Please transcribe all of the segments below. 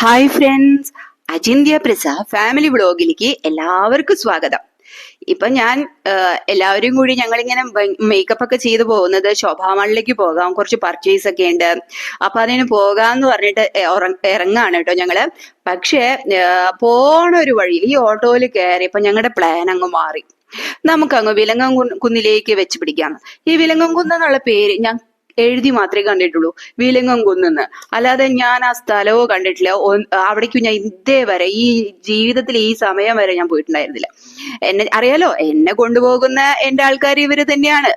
Hi friends അജിന്ത്യ പ്രസ family വ്ളോഗിലേക്ക് എല്ലാവർക്കും സ്വാഗതം. ഇപ്പൊ ഞാൻ എല്ലാവരും കൂടി ഞങ്ങൾ ഇങ്ങനെ മേക്കപ്പ് ഒക്കെ ചെയ്തു പോകുന്നത് ശോഭാമാളിലേക്ക് പോകാം. കുറച്ച് പർച്ചേസ് ഒക്കെ ഉണ്ട്. അപ്പൊ അതിന് പോകാന്ന് പറഞ്ഞിട്ട് ഇറങ്ങാണ് കേട്ടോ ഞങ്ങൾ. പക്ഷേ പോണ ഒരു വഴി ഈ ഓട്ടോയിൽ കയറിയപ്പോ ഞങ്ങളുടെ പ്ലാൻ അങ്ങ് മാറി. നമുക്കങ്ങ് വിലങ്ങം കുന്നിലേക്ക് വെച്ച് പിടിക്കാം. ഈ വിലങ്ങം കുന്ന് എന്നുള്ള പേര് ഞാൻ എഴുതി മാത്രമേ കണ്ടിട്ടുള്ളൂ. വിലങ്ങം കുന്നെന്ന്. അല്ലാതെ ഞാൻ ആ സ്ഥലവും കണ്ടിട്ടില്ല. അവിടേക്ക് ഞാൻ ഇതേവരെ ഈ ജീവിതത്തിൽ ഈ സമയം വരെ ഞാൻ പോയിട്ടുണ്ടായിരുന്നില്ല. എന്നെ അറിയാലോ എന്നെ കൊണ്ടുപോകുന്ന എന്റെ ആൾക്കാർ ഇവർ തന്നെയാണ്.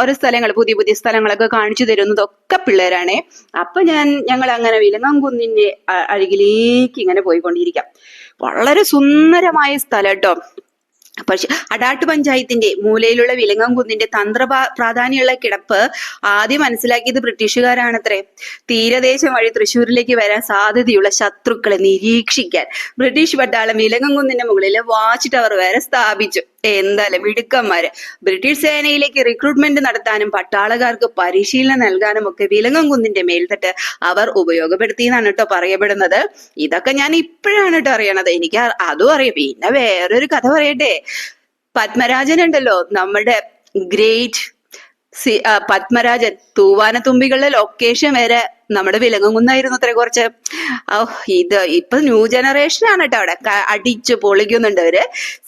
ഓരോ സ്ഥലങ്ങൾ പുതിയ പുതിയ സ്ഥലങ്ങളൊക്കെ കാണിച്ചു തരുന്നതൊക്കെ പിള്ളേരാണേ. അപ്പൊ ഞാൻ ഞങ്ങൾ അങ്ങനെ വിലങ്ങം കുന്നിന്റെ അരികിലേക്ക് ഇങ്ങനെ പോയിക്കൊണ്ടിരിക്കാം. വളരെ സുന്ദരമായ സ്ഥലം കേട്ടോ. പക്ഷെ അടാട്ട് പഞ്ചായത്തിന്റെ മൂലയിലുള്ള വിലങ്ങം കുന്നിന്റെ തന്ത്ര പ്രാധാന്യമുള്ള കിടപ്പ് ആദ്യം മനസ്സിലാക്കിയത് ബ്രിട്ടീഷുകാരാണത്രേ. തീരദേശം വഴി തൃശ്ശൂരിലേക്ക് വരാൻ സാധ്യതയുള്ള ശത്രുക്കളെ നിരീക്ഷിക്കാൻ ബ്രിട്ടീഷ് പട്ടാളം വിലങ്ങം കുന്നിന്റെ മുകളിൽ വാച്ച് ടവർ വരെ സ്ഥാപിച്ചു. എന്തായാലും മിടുക്കന്മാര്. ബ്രിട്ടീഷ് സേനയിലേക്ക് റിക്രൂട്ട്മെന്റ് നടത്താനും പട്ടാളക്കാർക്ക് പരിശീലനം നൽകാനും ഒക്കെ വിലങ്ങം കുന്നിന്റെ മേൽത്തട്ട് അവർ ഉപയോഗപ്പെടുത്തി എന്നാണ് കേട്ടോ പറയപ്പെടുന്നത്. ഇതൊക്കെ ഞാൻ ഇപ്പോഴാണ് കേട്ടോ അറിയണത്. എനിക്ക് അതും അറിയാം. പിന്നെ വേറൊരു കഥ പറയട്ടെ. പത്മരാജൻ ഉണ്ടല്ലോ. നമ്മുടെ ഗ്രേറ്റ് പത്മരാജൻ തൂവാനത്തുമ്പികളുടെ ലൊക്കേഷൻ വരെ നമ്മുടെ വിലങ്ങുന്നായിരുന്നു അത്ര കുറച്ച്. ഇത് ഇപ്പൊ ന്യൂ ജനറേഷൻ ആണ് കേട്ടോ അവിടെ. അടിച്ചു പൊളിക്കുന്നുണ്ട് അവർ.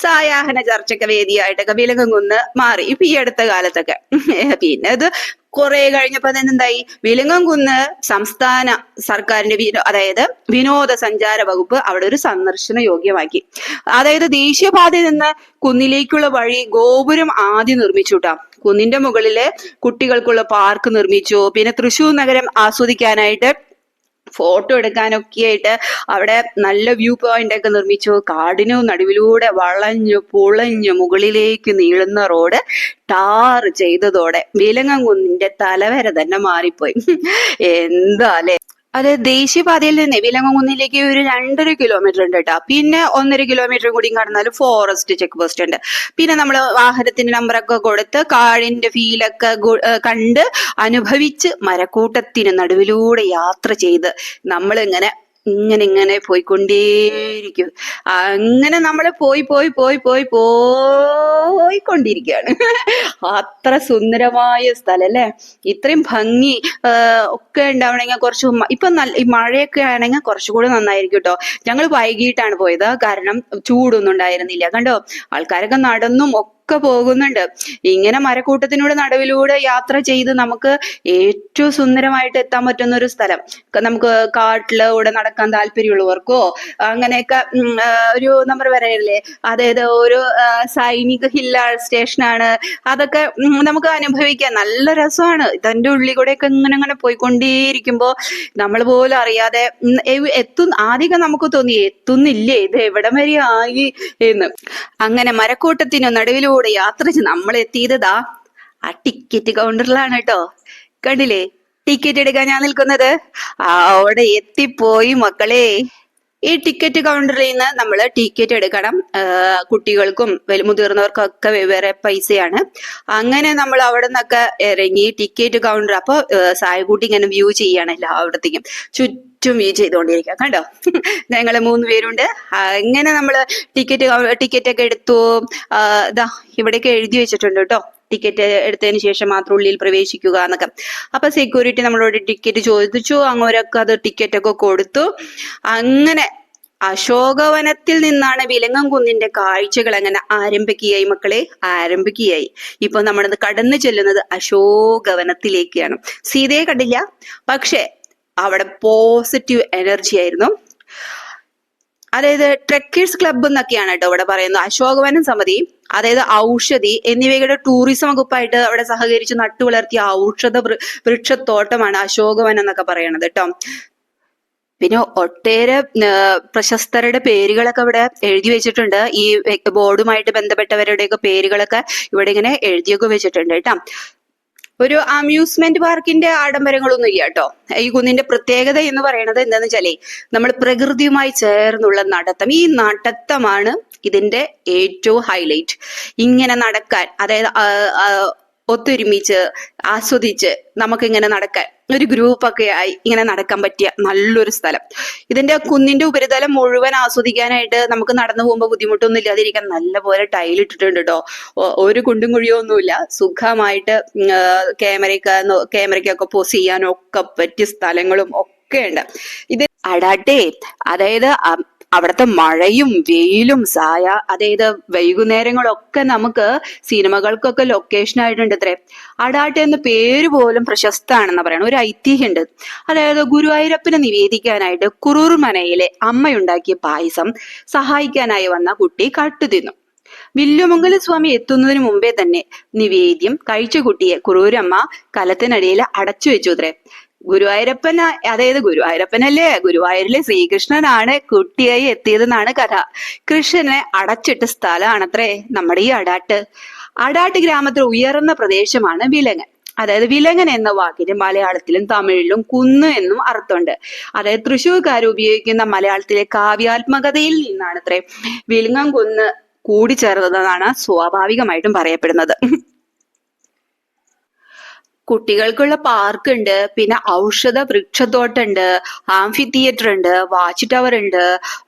സായാഹന ചർച്ചക്ക് വേദിയായിട്ടൊക്കെ വിലങ്ങുന്ന് മാറി. ഇപ്പൊ ഈ അടുത്ത കാലത്തൊക്കെ. പിന്നെ അത് കുറെ കഴിഞ്ഞപ്പോ എന്തായി? വിലങ്ങംകുന്ന് സംസ്ഥാന സർക്കാരിന്റെ വിനോ അതായത് വിനോദസഞ്ചാര വകുപ്പ് അവിടെ ഒരു സന്ദർശന യോഗ്യമാക്കി. അതായത് ദേശീയപാതയിൽ നിന്ന് കുന്നിലേക്കുള്ള വഴി ഗോപുരം ആദ്യം നിർമ്മിച്ചു കേട്ടോ കുന്നിന്റെ മുകളിൽ കുട്ടികൾക്കുള്ള പാർക്ക് നിർമ്മിച്ചു. പിന്നെ തൃശൂർ നഗരം ആസ്വദിക്കാനായിട്ട് ഫോട്ടോ എടുക്കാനൊക്കെ ആയിട്ട് അവിടെ നല്ല വ്യൂ പോയിന്റ് ഒക്കെ നിർമ്മിച്ചു. കാടിനു നടുവിലൂടെ വളഞ്ഞു പുളഞ്ഞു മുകളിലേക്ക് നീളുന്ന റോഡ് ടാർ ചെയ്തതോടെ. വിലങ്ങൻകുന്നിന്റെ തലവര തന്നെ മാറിപ്പോയി. എന്താ അല്ലെ? അത് ദേശീയപാതയിൽ നിന്ന് വിലങ്ങുന്നിലേക്ക് ഒരു രണ്ടര കിലോമീറ്റർ ഉണ്ട് കേട്ടോ. പിന്നെ ഒന്നര കിലോമീറ്റർ കൂടി കടന്നാൽ ഫോറസ്റ്റ് ചെക്ക് പോസ്റ്റ് ഉണ്ട്. പിന്നെ നമ്മൾ വാഹനത്തിന്റെ നമ്പറൊക്കെ കൊടുത്ത് കാടിന്റെ ഫീലൊക്കെ കണ്ട് അനുഭവിച്ച് മരക്കൂട്ടത്തിന് നടുവിലൂടെ യാത്ര ചെയ്ത് നമ്മൾ ഇങ്ങനെ ഇങ്ങനെ പോയിക്കൊണ്ടേയിരിക്കും. അങ്ങനെ നമ്മൾ പോയി പോയി പോയി പോയി പോയിക്കൊണ്ടിരിക്കുകയാണ്. അത്ര സുന്ദരമായ സ്ഥലം അല്ലേ ഇത്രയും ഭംഗി ഒക്കെ ഉണ്ടാവണമെങ്കിൽ കുറച്ച് ഇപ്പൊ നല്ല ഈ മഴയൊക്കെ ആണെങ്കിൽ കുറച്ചുകൂടി നന്നായിരിക്കും കേട്ടോ. ഞങ്ങൾ വൈകിട്ടാണ് പോയത്. കാരണം ചൂടൊന്നും ഉണ്ടായിരുന്നില്ല. കണ്ടോ? ആൾക്കാരൊക്കെ നടന്നും ഒക്കെ പോകുന്നുണ്ട്. ഇങ്ങനെ മരക്കൂട്ടത്തിനൂടെ നടുവിലൂടെ യാത്ര ചെയ്ത് നമുക്ക് ഏറ്റവും സുന്ദരമായിട്ട് എത്താൻ പറ്റുന്ന ഒരു സ്ഥലം നമുക്ക് കാട്ടിലൂടെ നടക്കാൻ താല്പര്യമുള്ളവർക്കോ അങ്ങനെയൊക്കെ ഒരു നമ്പർ പറയല്ലേ? അതായത് ഒരു സൈനിക ഹില്ല സ്റ്റേഷനാണ്. അതൊക്കെ നമുക്ക് അനുഭവിക്കാം. നല്ല രസമാണ്. തന്റെ ഉള്ളിൽ കൂടെയൊക്കെ ഇങ്ങനെ ഇങ്ങനെ പോയിക്കൊണ്ടേയിരിക്കുമ്പോ നമ്മൾ പോലും അറിയാതെ എത്തു ആദ്യമൊക്കെ നമുക്ക് തോന്നി എത്തുന്നില്ലേ? ഇത് എവിടം വരെ ആയി എന്ന്. അങ്ങനെ മരക്കൂട്ടത്തിനും നടുവിലൂടെ യാത്ര ചെയ്ത് നമ്മൾ എത്തിയതാ ആ ടിക്കറ്റ് കൗണ്ടറിലാണ് കേട്ടോ. കണ്ടില്ലേ? ടിക്കറ്റ് എടുക്കാൻ ഞാൻ നിൽക്കുന്നത്. അവിടെ എത്തിപ്പോയി മക്കളെ. ഈ ടിക്കറ്റ് കൗണ്ടറിൽ നിന്ന് നമ്മൾ ടിക്കറ്റ് എടുക്കണം. കുട്ടികൾക്കും മുതിർന്നവർക്കും ഒക്കെ വേറെ പൈസയാണ്. അങ്ങനെ നമ്മൾ അവിടെ നിന്നൊക്കെ ഇറങ്ങി ടിക്കറ്റ് കൗണ്ടർ അപ്പൊ സായകുട്ടി ഇങ്ങനെ വ്യൂ ചെയ്യാണ് എല്ലായിടത്തേക്കും. ചുറ്റും വ്യൂ ചെയ്തുകൊണ്ടിരിക്കുക. കണ്ടോ? ഞങ്ങൾ മൂന്ന് പേരുണ്ട്. അങ്ങനെ നമ്മൾ ടിക്കറ്റ് ടിക്കറ്റ് ഒക്കെ എടുത്തു ഇതാ ഇവിടെയൊക്കെ എഴുതി വെച്ചിട്ടുണ്ട് കേട്ടോ. ടിക്കറ്റ് എടുത്തതിന് ശേഷം മാത്രം ഉള്ളിൽ പ്രവേശിക്കുക എന്നൊക്കെ. അപ്പൊ സെക്യൂരിറ്റി നമ്മളോട് ടിക്കറ്റ് ചോദിച്ചു. അങ്ങോരൊക്കെ അത് ടിക്കറ്റ് ഒക്കെ കൊടുത്തു. അങ്ങനെ അശോകവനത്തിൽ നിന്നാണ് വിലങ്ങംകുന്നിന്റെ കാഴ്ചകൾ അങ്ങനെ ആരംഭിക്കുകയായി മക്കളെ. ആരംഭിക്കുകയായി. ഇപ്പൊ നമ്മളത് കടന്നു ചെല്ലുന്നത് അശോകവനത്തിലേക്കാണ്. സീതയെ കണ്ടില്ല. പക്ഷെ അവിടെ പോസിറ്റീവ് എനർജി ആയിരുന്നു. അതായത് ട്രെക്കേഴ്സ് ക്ലബ്ബ് എന്നൊക്കെയാണ് കേട്ടോ ഇവിടെ പറയുന്നത്. അശോകവനം സമിതി അതായത് ഔഷധി എന്നിവയുടെ ടൂറിസം വകുപ്പായിട്ട് അവിടെ സഹകരിച്ച് നട്ടു വളർത്തിയ ഔഷധ വൃക്ഷത്തോട്ടമാണ് അശോകവനം എന്നൊക്കെ പറയണത് കേട്ടോ. പിന്നെ ഒട്ടേറെ പ്രശസ്തരുടെ പേരുകളൊക്കെ ഇവിടെ എഴുതി വെച്ചിട്ടുണ്ട്. ഈ ബോർഡുമായിട്ട് ബന്ധപ്പെട്ടവരുടെയൊക്കെ പേരുകളൊക്കെ ഇവിടെ ഇങ്ങനെ എഴുതിയൊക്കെ വെച്ചിട്ടുണ്ട് കേട്ടോ. ഒരു അമ്യൂസ്മെന്റ് പാർക്കിന്റെ ആഡംബരങ്ങളൊന്നും ഇല്ല കേട്ടോ. ഈ കുന്നിന്റെ പ്രത്യേകത എന്ന് പറയുന്നത് എന്താന്ന് വെച്ചാലേ നമ്മൾ പ്രകൃതിയുമായി ചേർന്നുള്ള നടത്തം. ഈ നടത്തമാണ് ഇതിന്റെ ഏറ്റവും ഹൈലൈറ്റ് ഇങ്ങനെ നടക്കാൻ അതായത് ഒത്തൊരുമിച്ച് ആസ്വദിച്ച് നമുക്കിങ്ങനെ നടക്കാൻ ഒരു ഗ്രൂപ്പൊക്കെ ആയി ഇങ്ങനെ നടക്കാൻ പറ്റിയ നല്ലൊരു സ്ഥലം. ഇതിന്റെ കുന്നിന്റെ ഉപരിതലം മുഴുവൻ ആസ്വദിക്കാനായിട്ട് നമുക്ക് നടന്നു പോകുമ്പോൾ ബുദ്ധിമുട്ടൊന്നും ഇല്ലാതിരിക്കാൻ നല്ലപോലെ ടൈൽ ഇട്ടിട്ടുണ്ട് കേട്ടോ ഒരു കുണ്ടും കുഴിയോ ഒന്നുമില്ല. സുഖമായിട്ട് ക്യാമറയ്ക്ക് ക്യാമറയ്ക്കൊക്കെ പോസ് ചെയ്യാനും ഒക്കെ പറ്റിയ സ്ഥലങ്ങളും ഒക്കെ ഉണ്ട് ഇത് അടാട്ടെ. അതായത് അവിടുത്തെ മഴയും വെയിലും സായ. അതായത് വൈകുന്നേരങ്ങളൊക്കെ നമുക്ക് സിനിമകൾക്കൊക്കെ ലൊക്കേഷൻ ആയിട്ടുണ്ട് ഇത്രേ. അടാട്ടെ എന്ന പേര് പോലും പ്രശസ്തമാണെന്ന് പറയണം ഒരു ഐതിഹ്യമുണ്ട് അതായത് ഗുരുവായൂരപ്പനെ നിവേദിക്കാനായിട്ട് കുറൂർ മനയിലെ അമ്മയുണ്ടാക്കിയ പായസം സഹായിക്കാനായി വന്ന കുട്ടി കട്ടുതിന്നു. വില്ലുമംഗല സ്വാമി എത്തുന്നതിന് മുമ്പേ തന്നെ നിവേദ്യം കഴിച്ച കുട്ടിയെ കുറൂരമ്മ കലത്തിനടിയിൽ അടച്ചു വെച്ചു അത്രേ ഗുരുവായൂരപ്പൻ അതായത് ഗുരുവായൂരപ്പനല്ലേ? ഗുരുവായൂരിലെ ശ്രീകൃഷ്ണനാണ് കുട്ടിയായി എത്തിയതെന്നാണ് കഥ. കൃഷ്ണനെ അടച്ചിട്ട സ്ഥലമാണത്രേ നമ്മുടെ ഈ അടാട്ട്. അടാട്ട് ഗ്രാമത്തിൽ ഉയർന്ന പ്രദേശമാണ് വിലങ്ങൻ. അതായത് വിലങ്ങൻ എന്ന വാക്കിന് മലയാളത്തിലും തമിഴിലും കുന്ന് എന്നും അർത്ഥമുണ്ട്. അതായത് തൃശ്ശൂർക്കാർ ഉപയോഗിക്കുന്ന മലയാളത്തിലെ കാവ്യാത്മകതയിൽ നിന്നാണ് അത്രേ വിലങ്ങൻ കുന്ന് കൂടിച്ചേർന്നതെന്നാണ് സ്വാഭാവികമായിട്ടും പറയപ്പെടുന്നത്. കുട്ടികൾക്കുള്ള പാർക്ക് ഉണ്ട് പിന്നെ ഔഷധ വൃക്ഷത്തോട്ടമുണ്ട് ആംഫി തിയേറ്റർ ഉണ്ട് വാച്ച് ടവർ ഉണ്ട്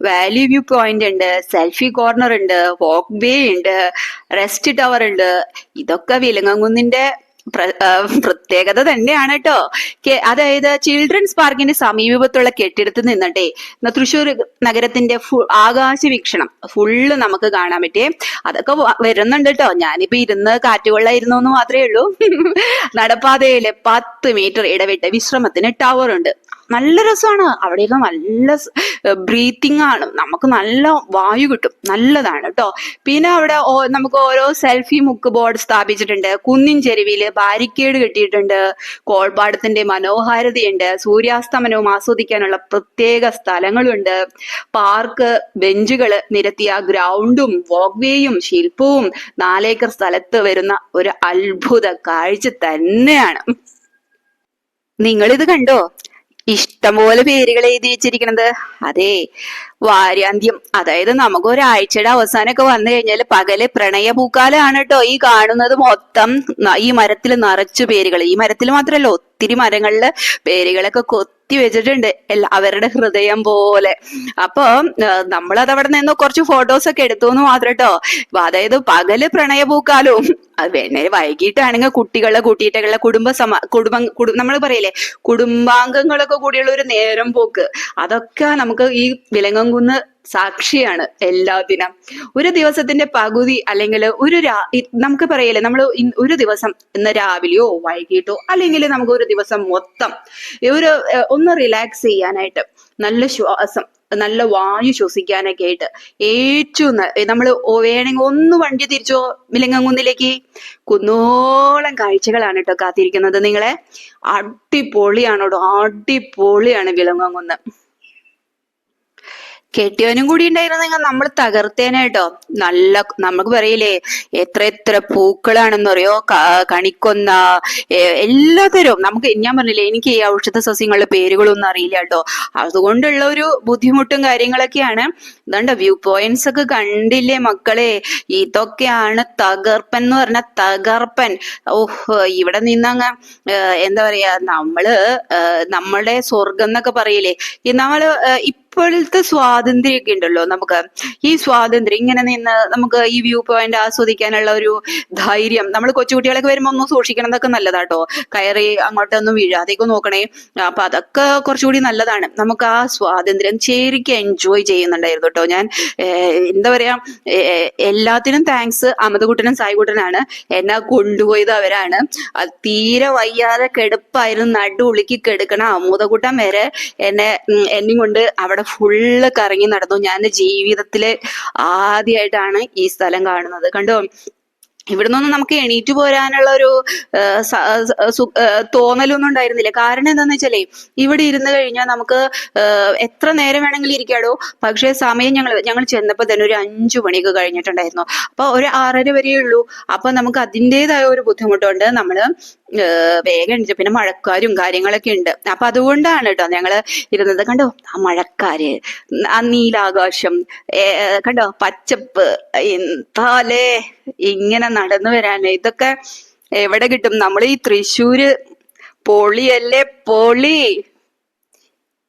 വാല്യൂ വ്യൂ പോയിന്റ് ഉണ്ട് സെൽഫി കോർണർ ഉണ്ട് വാക്ക് വേ ഉണ്ട് റെസ്റ്റ് ടവർ ഉണ്ട്. ഇതൊക്കെ വിലങ്ങുന്നിന്റെ പ്രത്യേകത തന്നെയാണ് കേട്ടോ അതായത് ചിൽഡ്രൻസ് പാർക്കിന്റെ സമീപത്തുള്ള കെട്ടിടത്തിൽ നിന്നിട്ടേ തൃശ്ശൂർ നഗരത്തിന്റെ ആകാശ വീക്ഷണം ഫുള്ള് നമുക്ക് കാണാൻ പറ്റിയേ അതൊക്കെ വരുന്നുണ്ട് കേട്ടോ ഞാനിപ്പോ ഇരുന്ന് കാറ്റുകൊള്ളായിരുന്നു എന്ന് മാത്രമേ ഉള്ളൂ. നടപ്പാതയിലെ പത്ത് മീറ്റർ ഇടവിട്ട് വിശ്രമത്തിന് ടവർ ഉണ്ട്. നല്ല രസമാണ് അവിടെ ഇരുന്ന് നല്ല ബ്രീത്തിങ് ആണ്. നമുക്ക് നല്ല വായു കിട്ടും. നല്ലതാണ് കേട്ടോ പിന്നെ അവിടെ നമുക്ക് ഓരോ സെൽഫി മുക്ക് ബോർഡ് സ്ഥാപിച്ചിട്ടുണ്ട്. കുന്നിൻ ചെരുവിൽ ബാരിക്കേഡ് കെട്ടിയിട്ടുണ്ട്. കോൾപ്പാടത്തിന്റെ മനോഹാരിതയുണ്ട്. സൂര്യാസ്തമനവും ആസ്വദിക്കാനുള്ള പ്രത്യേക സ്ഥലങ്ങളുണ്ട്. പാർക്ക് ബെഞ്ചുകൾ നിരത്തിയ ഗ്രൗണ്ടും വോക്ക്വേയും ശില്പവും നാലേക്കർ സ്ഥലത്ത് വരുന്ന ഒരു അത്ഭുത കാഴ്ച തന്നെയാണ്. നിങ്ങളിത് കണ്ടോ? ഇഷ്ടംപോലെ പേരുകൾ എഴുതി വെച്ചിരിക്കണത്. അതെ വാര്യാന്ത്യം അതായത് നമുക്ക് ഒരാഴ്ചയുടെ അവസാനമൊക്കെ വന്നു കഴിഞ്ഞാൽ പകൽ പ്രണയ പൂക്കാലാണ് കേട്ടോ ഈ കാണുന്നത് മൊത്തം. ഈ മരത്തിൽ നിറച്ചു പേരുകൾ. ഈ മരത്തിൽ മാത്രല്ല ഒത്തിരി മരങ്ങളിൽ പേരുകളൊക്കെ കൊത്തി വെച്ചിട്ടുണ്ട്. അവരുടെ ഹൃദയം പോലെ. അപ്പൊ നമ്മളത് അവിടെ നിന്ന് കുറച്ച് ഫോട്ടോസ് ഒക്കെ എടുത്തു എന്ന് മാത്രം കേട്ടോ അതായത് പകൽ പ്രണയ പൂക്കാലവും പിന്നെ വൈകിട്ടാണെങ്കിൽ കുട്ടികളെ കൂട്ടിയിട്ടുള്ള കുടുംബ സമ കുടുംബ നമ്മൾ പറയില്ലേ കുടുംബാംഗങ്ങളൊക്കെ കൂടിയുള്ള ഒരു നേരം പോക്ക്. അതൊക്കെ നമുക്ക് ഈ വിലങ്ങംകുന്ന് സാക്ഷിയാണ് എല്ലാ ദിനം ഒരു ദിവസത്തിന്റെ പകുതി അല്ലെങ്കിൽ ഒരു രാ നമുക്ക് പറയല്ലേ നമ്മൾ ഒരു ദിവസം ഇന്ന് രാവിലെയോ വൈകിട്ടോ അല്ലെങ്കിൽ നമുക്ക് ഒരു ദിവസം മൊത്തം ഒരു ഒന്ന് റിലാക്സ് ചെയ്യാനായിട്ട് നല്ല ശ്വാസം നല്ല വായു ശ്വസിക്കാനൊക്കെ ആയിട്ട് ഏറ്റവും നമ്മൾ വേണമെങ്കിൽ ഒന്ന് വണ്ടി തിരിച്ചോ? മിലങ്ങങ്കുന്നിലേക്ക് കുന്നോളം കാഴ്ചകളാണ് കേട്ടോ കാത്തിരിക്കുന്നത് നിങ്ങളെ. അടിപൊളിയാണ് കേട്ടോ അടിപൊളിയാണ് വിലങ്ങുന്ന് കെട്ടിയവനും കൂടി ഉണ്ടായിരുന്നെങ്കിൽ നമ്മൾ തകർത്തേനേട്ടോ നല്ല നമുക്ക് പറയില്ലേ എത്ര എത്ര പൂക്കളാണെന്ന് പറയോ കണിക്കൊന്ന എല്ലാത്തരും. നമുക്ക് ഞാൻ പറഞ്ഞില്ലേ എനിക്ക് ഈ ഔഷധ സസ്യങ്ങളുടെ പേരുകളൊന്നും അറിയില്ല കേട്ടോ. അതുകൊണ്ടുള്ള ഒരു ബുദ്ധിമുട്ടും കാര്യങ്ങളൊക്കെയാണ്. ഇതാണ്ട വ്യൂ പോയിന്റ്സ് ഒക്കെ കണ്ടില്ലേ മക്കളെ? ഇതൊക്കെയാണ് തകർപ്പൻ എന്ന് പറഞ്ഞ തകർപ്പൻ. ഓഹ് ഇവിടെ നിന്നങ്ങ് എന്താ പറയാ നമ്മൾ നമ്മളുടെ സ്വർഗം എന്നൊക്കെ പറയില്ലേ? നമ്മൾ ഏഹ് ഇപ്പോഴത്തെ സ്വാതന്ത്ര്യമൊക്കെ ഉണ്ടല്ലോ. നമുക്ക് ഈ സ്വാതന്ത്ര്യം ഇങ്ങനെ നിന്ന് നമുക്ക് ഈ വ്യൂ പോയിന്റ് ആസ്വദിക്കാനുള്ള ഒരു ധൈര്യം. നമ്മൾ കൊച്ചുകുട്ടികളൊക്കെ വരുമ്പോൾ ഒന്ന് സൂക്ഷിക്കണം എന്നൊക്കെ നല്ലതാട്ടോ. കയറി അങ്ങോട്ടൊന്നും വീഴാതെയൊക്കെ നോക്കണേ. അപ്പൊ അതൊക്കെ കുറച്ചുകൂടി നല്ലതാണ്. നമുക്ക് ആ സ്വാതന്ത്ര്യം ശരിക്കും എൻജോയ് ചെയ്യുന്നുണ്ടായിരുന്നു കേട്ടോ ഞാൻ. എന്താ പറയാ എല്ലാത്തിനും താങ്ക്സ് അമിതകുട്ടനും സായികുട്ടനാണ് എന്നെ കൊണ്ടുപോയത് അവരാണ്. തീരെ വയ്യാതെ കെടുപ്പായിരുന്നു. നടുവുളുക്കി കെടുക്കണ അമൂതകുട്ടൻ വരെ എന്നെ എന്നെയും കൊണ്ട് അവിടെ ഫുള്ള് കറങ്ങി നടന്നു. ഞാൻ ജീവിതത്തിൽ ആദ്യമായിട്ടാണ് ഈ സ്ഥലം കാണുന്നത്. കണ്ടോ? ഇവിടെ നിന്നൊന്നും നമുക്ക് എണീറ്റ് പോരാനുള്ള ഒരു തോന്നലൊന്നും ഉണ്ടായിരുന്നില്ല. കാരണം എന്താന്ന് വെച്ചാലേ ഇവിടെ ഇരുന്ന് കഴിഞ്ഞാൽ നമുക്ക് എത്ര നേരം വേണമെങ്കിലും ഇരിക്കാടോ. പക്ഷേ സമയം ഞങ്ങൾ ഞങ്ങൾ ചെന്നപ്പോൾ തന്നെ ഒരു അഞ്ചു മണിയൊക്കെ കഴിഞ്ഞിട്ടുണ്ടായിരുന്നു. അപ്പൊ ഒരു ആറര വരെയേ ഉള്ളൂ. അപ്പൊ നമുക്ക് അതിന്റെതായ ഒരു ബുദ്ധിമുട്ടുണ്ട്. നമ്മൾ ആ, വേഗം എണീറ്റ് പിന്നെ മഴക്കാരും കാര്യങ്ങളൊക്കെ ഉണ്ട്. അപ്പൊ അതുകൊണ്ടാണ് കേട്ടോ ഞങ്ങൾ ഇരുന്നത്. കണ്ടോ? ആ മഴക്കാര് ആ നീലാകാശം കണ്ടോ? പച്ചപ്പ് എന്താലേ? ഇങ്ങനെ നടന്നു വരാനെ. ഇതൊക്കെ എവിടെ കിട്ടും? നമ്മൾ ഈ തൃശ്ശൂര് പൊളിയല്ലേ? പൊളി.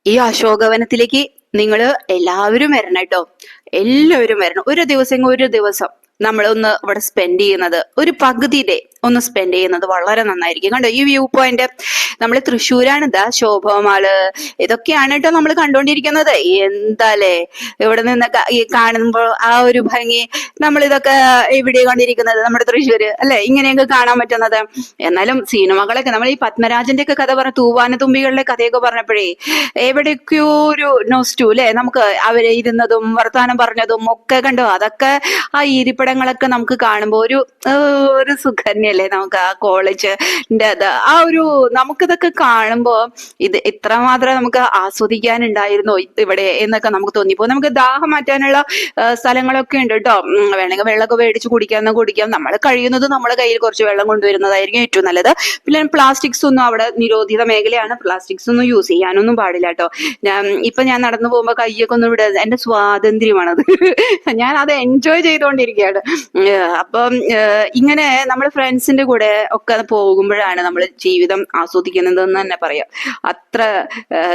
ഈ അശോകവനത്തിലേക്ക് നിങ്ങൾ എല്ലാവരും വരണം കേട്ടോ. എല്ലാവരും വരണം. ഒരു ദിവസം ഒരു ദിവസം. നമ്മളൊന്ന് ഇവിടെ സ്പെൻഡ് ചെയ്യുന്നത് ഒരു പകുതി ഡേ ഒന്ന് സ്പെൻഡ് ചെയ്യുന്നത് വളരെ നന്നായിരിക്കും. കണ്ടോ? ഈ വ്യൂ പോയിന്റ് നമ്മൾ തൃശ്ശൂരാണ് ഇതാ ശോഭമാൾ. ഇതൊക്കെയാണ് കേട്ടോ നമ്മൾ കണ്ടുകൊണ്ടിരിക്കുന്നത് എന്താലേ? ഇവിടെ നിന്നൊക്കെ ഈ കാണുമ്പോൾ ആ ഒരു ഭംഗി. നമ്മൾ ഇതൊക്കെ ഇവിടെ കണ്ടിരിക്കുന്നത് നമ്മുടെ തൃശ്ശൂര് അല്ലെ? ഇങ്ങനെയൊക്കെ കാണാൻ പറ്റുന്നത്. എന്നാലും സിനിമകളൊക്കെ നമ്മൾ ഈ പത്മരാജന്റെ ഒക്കെ കഥ പറഞ്ഞ തൂവാന തുമ്പികളുടെ കഥയൊക്കെ പറഞ്ഞപ്പോഴേ എവിടെയൊക്കെയോ ഒരു നോസ്റ്റു അല്ലെ നമുക്ക് അവരെ ഇരുന്നതും വർത്താനം പറഞ്ഞതും ഒക്കെ കണ്ടോ? അതൊക്കെ ആ ഇരിപ്പിടങ്ങളൊക്കെ നമുക്ക് കാണുമ്പോൾ ഒരു ഒരു സുഖന്യല്ലേ നമുക്ക് ആ കോളേജിന്റെ അത് ആ ഒരു നമുക്കിതൊക്കെ കാണുമ്പോൾ ഇത് ഇത്രമാത്രം നമുക്ക് ആസ്വദിക്കാനുണ്ടായിരുന്നോ ഇവിടെ എന്നൊക്കെ നമുക്ക് തോന്നിപ്പോ നമുക്ക് ദാഹം മാറ്റാനുള്ള സ്ഥലങ്ങളൊക്കെ ഉണ്ട് കേട്ടോ. വേണമെങ്കിൽ വെള്ളമൊക്കെ മേടിച്ച് കുടിക്കാമെന്ന് കുടിക്കാം. നമ്മൾ കഴിയുന്നത് നമ്മുടെ കയ്യിൽ കുറച്ച് വെള്ളം കൊണ്ടുവരുന്നതായിരിക്കും ഏറ്റവും നല്ലത്. പിന്നെ പ്ലാസ്റ്റിക്സ് ഒന്നും അവിടെ നിരോധിത മേഖലയാണ്. പ്ലാസ്റ്റിക്സ് ഒന്നും യൂസ് ചെയ്യാനൊന്നും പാടില്ല കേട്ടോ. ഞാൻ ഇപ്പൊ ഞാൻ നടന്നു പോകുമ്പോ കയ്യൊക്കെ ഒന്ന് വിടുക എന്റെ സ്വാതന്ത്ര്യമാണത്. ഞാൻ അത് എൻജോയ് ചെയ്തുകൊണ്ടിരിക്കുകയാണ് ഏഹ് അപ്പം ഇങ്ങനെ നമ്മൾ ഫ്രണ്ട്സിന്റെ കൂടെ ഒക്കെ പോകുമ്പോഴാണ് നമ്മൾ ജീവിതം ആസ്വദിക്കുന്നതെന്ന് തന്നെ പറയാം. അത്ര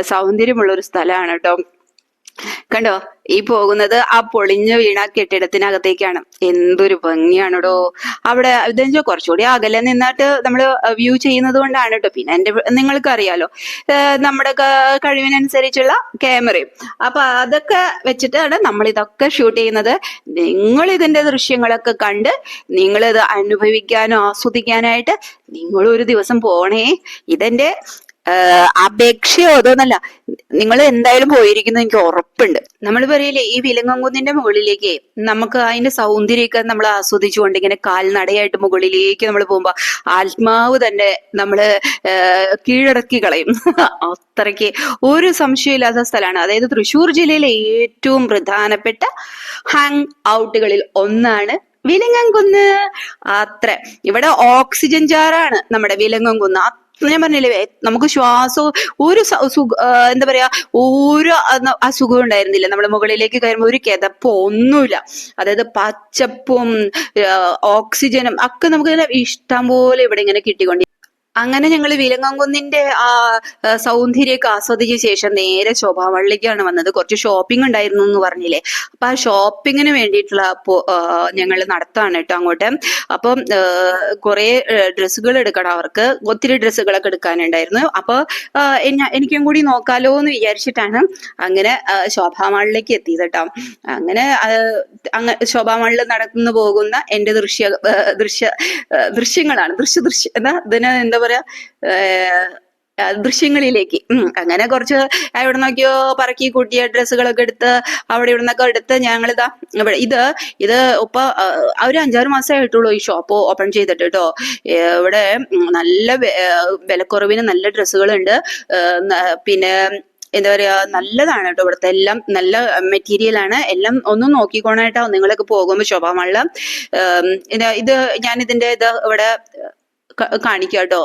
സൗന്ദര്യമുള്ള ഒരു സ്ഥലമാണ് കേട്ടോ. കണ്ടോ? ഈ പോകുന്നത് ആ പൊളിഞ്ഞു വീണ കെട്ടിടത്തിനകത്തേക്കാണ്. എന്തൊരു ഭംഗിയാണെടോ. അവിടെ ഇതെന്ന് കുറച്ചുകൂടി അകലെ നിന്നിട്ട് നമ്മൾ വ്യൂ ചെയ്യുന്നത് കൊണ്ടാണ് കേട്ടോ പിന്നെ എന്റെ നിങ്ങൾക്ക് അറിയാലോ നമ്മുടെ കഴിവിനനുസരിച്ചുള്ള ക്യാമറയും അപ്പൊ അതൊക്കെ വെച്ചിട്ടാണ് നമ്മൾ ഇതൊക്കെ ഷൂട്ട് ചെയ്യുന്നത്. നിങ്ങൾ ഇതിന്റെ ദൃശ്യങ്ങളൊക്കെ കണ്ട് നിങ്ങൾ ഇത് അനുഭവിക്കാനും ആസ്വദിക്കാനായിട്ട് നിങ്ങൾ ഒരു ദിവസം പോണേ. ഇതെന്റെ അപേക്ഷയോ അതൊന്നല്ല നിങ്ങൾ എന്തായാലും പോയിരിക്കുന്നത് എനിക്ക് ഉറപ്പുണ്ട്. നമ്മൾ പറയില്ലേ ഈ വിലങ്ങങ്കുന്നിന്റെ മുകളിലേക്ക് നമുക്ക് അതിന്റെ സൗന്ദര്യമൊക്കെ നമ്മൾ ആസ്വദിച്ചുകൊണ്ട് ഇങ്ങനെ കാൽനടയായിട്ട് മുകളിലേക്ക് നമ്മൾ പോകുമ്പോ ആത്മാവ് തന്നെ നമ്മൾ കീഴടക്കി കളയും. അത്രയ്ക്ക് ഒരു സംശയമില്ലാത്ത സ്ഥലമാണ്. അതായത് തൃശ്ശൂർ ജില്ലയിലെ ഏറ്റവും പ്രധാനപ്പെട്ട ഹാങ് ഔട്ടുകളിൽ ഒന്നാണ് വിലങ്ങൻകുന്ന് അത്ര. ഇവിടെ ഓക്സിജൻ ജാറാണ് നമ്മുടെ വിലങ്ങൻകുന്ന് അത്ര ഞാൻ പറഞ്ഞില്ലേ നമുക്ക് ശ്വാസവും ഒരു എന്താ പറയാ ഒരു അസുഖവും ഉണ്ടായിരുന്നില്ല. നമ്മൾ മുകളിലേക്ക് കയറുമ്പോൾ ഒരു കിതപ്പോ ഒന്നുമില്ല. അതായത് പച്ചപ്പും ഓക്സിജനും ഒക്കെ നമുക്ക് ഇങ്ങനെ ഇഷ്ടം പോലെ ഇവിടെ ഇങ്ങനെ കിട്ടിക്കൊണ്ട് അങ്ങനെ ഞങ്ങൾ വിലങ്ങൻകുന്നിന്റെ ആ സൗന്ദര്യമൊക്കെ ആസ്വദിച്ച ശേഷം നേരെ ശോഭാവള്ളിക്കാണ് വന്നത്. കുറച്ച് ഷോപ്പിംഗ് ഉണ്ടായിരുന്നു എന്ന് പറഞ്ഞില്ലേ? അപ്പൊ ആ ഷോപ്പിങ്ങിന് വേണ്ടിയിട്ടുള്ള ഞങ്ങൾ നടത്താണ് കേട്ടോ അങ്ങോട്ട്. അപ്പം കുറെ ഡ്രസ്സുകൾ എടുക്കണം അവർക്ക്. ഒത്തിരി ഡ്രസ്സുകളൊക്കെ എടുക്കാനുണ്ടായിരുന്നു. അപ്പൊ എനിക്കും കൂടി നോക്കാലോ എന്ന് വിചാരിച്ചിട്ടാണ് അങ്ങനെ ശോഭാമാളിലേക്ക് എത്തിയത് കേട്ടോ. അങ്ങനെ അങ്ങ ശോഭാമാളിൽ നടന്നു പോകുന്ന എന്റെ ദൃശ്യ ദൃശ്യ ദൃശ്യങ്ങളാണ്. ദൃശ്യ ദൃശ്യ എന്താ ഇതിന് എന്താ പറയാ ഏർ, ആ, ദൃശ്യങ്ങളിലേക്ക്. അങ്ങനെ കുറച്ച് എവിടെ നോക്കിയോ പറക്കി കൂട്ടിയ ഡ്രസ്സുകളൊക്കെ എടുത്ത് അവിടെ ഇവിടെ നിന്നൊക്കെ എടുത്ത് ഞങ്ങളിതാ ഇവിടെ ഇത് ഇത് ഇപ്പൊ ഒരു അഞ്ചാറ് മാസമേ ആയിട്ടുള്ളൂ ഈ ഷോപ്പ് ഓപ്പൺ ചെയ്തിട്ട് കേട്ടോ ഇവിടെ നല്ല വിലക്കുറവിന് നല്ല ഡ്രസ്സുകളുണ്ട്. പിന്നെ എന്താ പറയാ നല്ലതാണ് കേട്ടോ ഇവിടുത്തെ എല്ലാം. നല്ല മെറ്റീരിയൽ ആണ്. എല്ലാം ഒന്നും നോക്കിക്കോണായിട്ടോ നിങ്ങളൊക്കെ പോകുമ്പോൾ ശോഭാമള്ള ഇത് ഞാൻ ഇതിന്റെ ഇത് ഇവിടെ കാണിക്കാം കേട്ടോ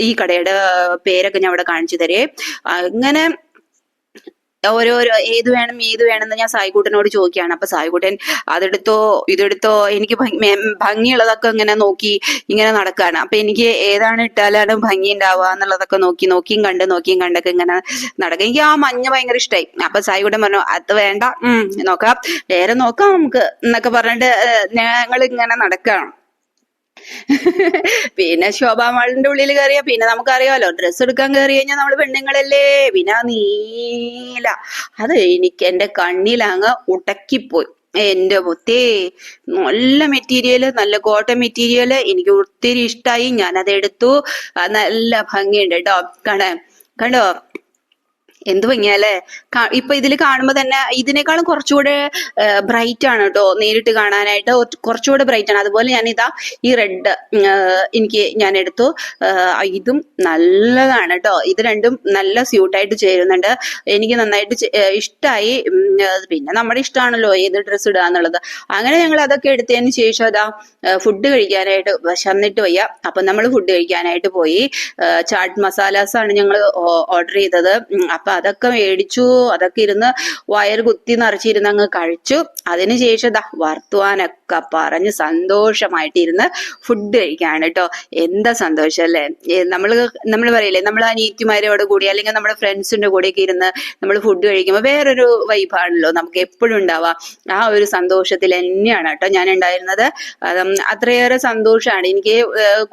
ഈ കടയുടെ പേരൊക്കെ ഞാൻ അവിടെ കാണിച്ചു തരേ. അങ്ങനെ ഓരോരോ ഏത് വേണം ഏത് വേണം എന്ന് ഞാൻ സായിക്കൂട്ടനോട് ചോദിക്കുകയാണ്. അപ്പൊ സായിക്കൂട്ടൻ അതെടുത്തോ ഇതെടുത്തോ എനിക്ക് ഭംഗിയുള്ളതൊക്കെ ഇങ്ങനെ നോക്കി ഇങ്ങനെ നടക്കുകയാണ് അപ്പൊ എനിക്ക് ഏതാണ് ഇട്ടാലാണ് ഭംഗി ഉണ്ടാവുക എന്നുള്ളതൊക്കെ നോക്കി നോക്കിയും കണ്ട് നോക്കിയും കണ്ടൊക്കെ ഇങ്ങനെ നടക്കുക എനിക്ക് ആ മഞ്ഞ ഭയങ്കര ഇഷ്ടമായി അപ്പൊ സായിക്കൂട്ടൻ പറഞ്ഞു അത് വേണ്ട ഉം നോക്കാം. വേറെ നോക്കാം നമുക്ക് എന്നൊക്കെ പറഞ്ഞിട്ട് ഞങ്ങൾ ഇങ്ങനെ നടക്കുകയാണ് പിന്നെ ശോഭാമാളിന്റെ ഉള്ളിൽ കയറിയ പിന്നെ നമുക്കറിയാലോ ഡ്രസ്സ് എടുക്കാൻ കയറി കഴിഞ്ഞാൽ നമ്മൾ പെണ്ണുങ്ങളല്ലേ? പിന്നെ നീല. അത് എനിക്ക് എന്റെ കണ്ണിലങ്ങ് ഉടക്കിപ്പോയി. എന്റെ മുത്തേ നല്ല മെറ്റീരിയൽ നല്ല കോട്ടൺ മെറ്റീരിയൽ എനിക്ക് ഒത്തിരി ഇഷ്ടമായി ഞാനത് എടുത്തു. നല്ല ഭംഗിയുണ്ട് കേട്ടോ. കാണാൻ കണ്ടോ? എന്ത് ഭംഗിയല്ലേ? ഇപ്പൊ ഇതിൽ കാണുമ്പോ തന്നെ ഇതിനേക്കാളും കുറച്ചുകൂടെ ബ്രൈറ്റ് ആണ് കേട്ടോ നേരിട്ട് കാണാനായിട്ട്. കുറച്ചുകൂടെ ബ്രൈറ്റ് ആണ്. അതുപോലെ ഞാൻ ഇതാ ഈ റെഡ് എനിക്ക് ഞാൻ എടുത്തു. ഇതും നല്ലതാണ് കേട്ടോ ഇത് രണ്ടും നല്ല സ്യൂട്ടായിട്ട് ചേരുന്നുണ്ട്. എനിക്ക് നന്നായിട്ട് ഇഷ്ടമായി പിന്നെ നമ്മുടെ ഇഷ്ടമാണല്ലോ ഏത് ഡ്രസ്സ് ഇടുക എന്നുള്ളത്. അങ്ങനെ ഞങ്ങൾ അതൊക്കെ എടുത്തതിന് ശേഷം അതാ ഫുഡ് കഴിക്കാനായിട്ട് വിശന്നിട്ട് വയ്യ. അപ്പൊ നമ്മൾ ഫുഡ് കഴിക്കാനായിട്ട് പോയി. ചാട്ട് മസാലാസ് ആണ് ഞങ്ങൾ ഓർഡർ ചെയ്തത്. അപ്പൊ അതൊക്കെ മേടിച്ചു അതൊക്കെ ഇരുന്ന് വയർ കുത്തി നിറച്ചിരുന്ന് അങ്ങ് കഴിച്ചു. അതിനുശേഷം ദാ വർത്തുവാനൊക്കെ പറഞ്ഞ് സന്തോഷമായിട്ടിരുന്ന് ഫുഡ് കഴിക്കാണ് കേട്ടോ എന്താ സന്തോഷം അല്ലേ? നമ്മൾ നമ്മൾ പറയില്ലേ നമ്മൾ അനിയത്തിമാരോട് കൂടി അല്ലെങ്കിൽ നമ്മുടെ ഫ്രണ്ട്സിന്റെ കൂടെയൊക്കെ ഇരുന്ന് നമ്മൾ ഫുഡ് കഴിക്കുമ്പോൾ വേറൊരു വൈബാണല്ലോ നമുക്ക് എപ്പോഴും ഉണ്ടാവാം. ആ ഒരു സന്തോഷത്തിൽ തന്നെയാണ് കേട്ടോ ഞാൻ ഉണ്ടായിരുന്നത്. അതും അത്രയേറെ സന്തോഷമാണ്. എനിക്ക്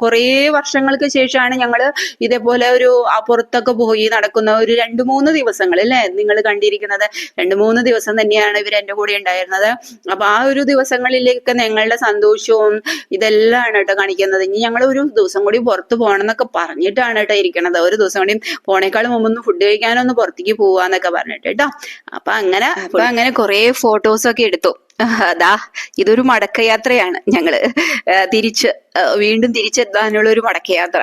കുറേ വർഷങ്ങൾക്ക് ശേഷമാണ് ഞങ്ങൾ ഇതേപോലെ ഒരു പുറത്തൊക്കെ പോയി നടക്കുന്ന ഒരു രണ്ട് മൂന്ന് ദിവസങ്ങൾ അല്ലേ? നിങ്ങൾ കണ്ടിരിക്കുന്നത് രണ്ട് മൂന്ന് ദിവസം തന്നെയാണ് ഇവർ എന്റെ കൂടെ ഉണ്ടായിരുന്നത്. അപ്പൊ ആ ഒരു ദിവസങ്ങളിലേക്ക് ഞങ്ങളുടെ സന്തോഷവും ഇതെല്ലാം ആണ് കേട്ടോ കാണിക്കുന്നത്. ഇനി ഞങ്ങൾ ഒരു ദിവസം കൂടി പുറത്ത് പോകണം എന്നൊക്കെ പറഞ്ഞിട്ടാണ് കേട്ടോ ഇരിക്കണത്. ഒരു ദിവസം കൂടി പോണേക്കാൾ മുമ്പ് ഒന്ന് ഫുഡ് കഴിക്കാനൊന്ന് പുറത്തേക്ക് പോവാന്നൊക്കെ പറഞ്ഞിട്ട് കേട്ടോ. അപ്പൊ അങ്ങനെ അപ്പൊ അങ്ങനെ കുറെ ഫോട്ടോസ് ഒക്കെ എടുത്തു. അതാ ഇതൊരു മടക്കയാത്രയാണ് ഞങ്ങൾ. തിരിച്ച് വീണ്ടും തിരിച്ചെത്താനുള്ള ഒരു മടക്കയാത്ര.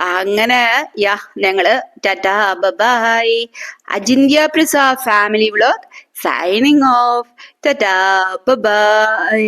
അങ്ങനെ യാ ഞങ്ങൾ tata bye അജിന്ത്യ Prasad family vlog signing off tata bye